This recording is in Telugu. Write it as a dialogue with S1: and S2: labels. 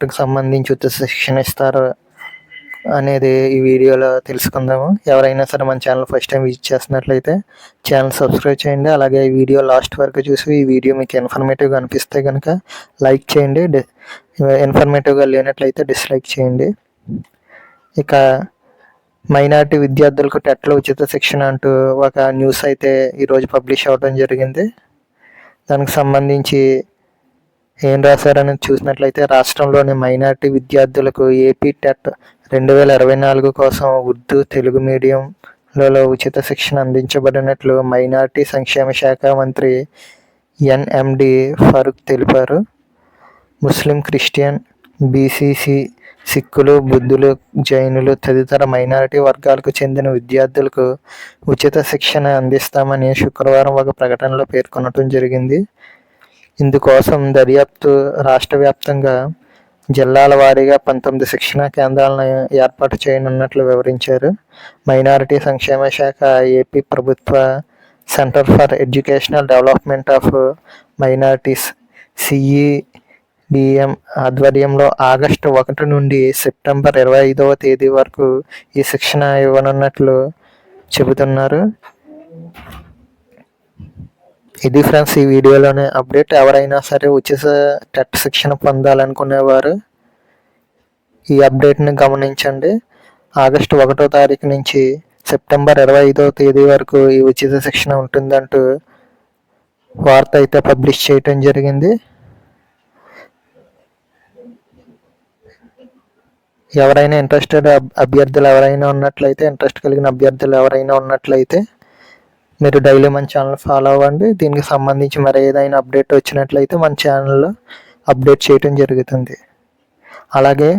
S1: సంబంధించి ఉచిత శిక్షణ ఇస్తారు అనేది ఈ వీడియోలో తెలుసుకుందాము. ఎవరైనా సరే మన ఛానల్ ఫస్ట్ టైం విజిట్ చేస్తున్నట్లయితే ఛానల్ సబ్స్క్రైబ్ చేయండి. అలాగే ఈ వీడియో లాస్ట్ వరకు చూసి ఈ వీడియో మీకు ఇన్ఫర్మేటివ్గా అనిపిస్తే కనుక లైక్ చేయండి. ఇన్ఫర్మేటివ్గా లేనట్లయితే డిస్లైక్ చేయండి. ఇక మైనార్టీ విద్యార్థులకు టెట్లో ఉచిత శిక్షణ అంటూ ఒక న్యూస్ అయితే ఈరోజు పబ్లిష్ అవ్వడం జరిగింది. దానికి సంబంధించి ఏం రాశారని చూసినట్లయితే రాష్ట్రంలోని మైనార్టీ విద్యార్థులకు ఏపీ టెట్ రెండు వేల ఇరవై నాలుగు కోసం ఉర్దూ తెలుగు మీడియంలలో ఉచిత శిక్షణ అందించబడినట్లు మైనార్టీ సంక్షేమ శాఖ మంత్రి ఎన్ఎండి ఫరూక్ తెలిపారు. ముస్లిం క్రిస్టియన్ బీసీసీ సిక్కులు బుద్ధులు జైనులు తదితర మైనారిటీ వర్గాలకు చెందిన విద్యార్థులకు ఉచిత శిక్షణ అందిస్తామని శుక్రవారం ఒక ప్రకటనలో పేర్కొనటం జరిగింది. ఇందుకోసం దర్యాప్తు రాష్ట్ర వ్యాప్తంగా జిల్లాల వారీగా పంతొమ్మిది శిక్షణా కేంద్రాలను ఏర్పాటు చేయనున్నట్లు వివరించారు. మైనారిటీ సంక్షేమ శాఖ ఏపీ ప్రభుత్వ centre for educational development of minorities CEDM ఆధ్వర్యంలో ఆగస్టు ఒకటి నుండి సెప్టెంబర్ ఇరవై ఐదవ తేదీ వరకు ఈ శిక్షణ ఇవ్వనున్నట్లు చెబుతున్నారు. ఇది ఫ్రెండ్స్ ఈ వీడియోలోనే అప్డేట్ ఎవరైనా సరే ఉచిత టెట్ శిక్షణ పొందాలనుకునేవారు ఈ అప్డేట్ని గమనించండి. ఆగస్టు ఒకటో తారీఖు నుంచి సెప్టెంబర్ ఇరవై ఐదో తేదీ వరకు ఈ ఉచిత శిక్షణ ఉంటుందంటూ వార్త అయితే పబ్లిష్ చేయటం జరిగింది. ఎవరైనా ఇంట్రెస్టెడ్ అభ్యర్థులు ఎవరైనా ఉన్నట్లయితే ఇంట్రెస్ట్ కలిగిన అభ్యర్థులు ఎవరైనా ఉన్నట్లయితే మీరు డైలీ మన ఛానల్ ఫాలో అవ్వండి. దీనికి సంబంధించి మరి ఏదైనా అప్డేట్ వచ్చినట్లయితే మన ఛానల్లో అప్డేట్ చేయటం జరుగుతుంది. అలాగే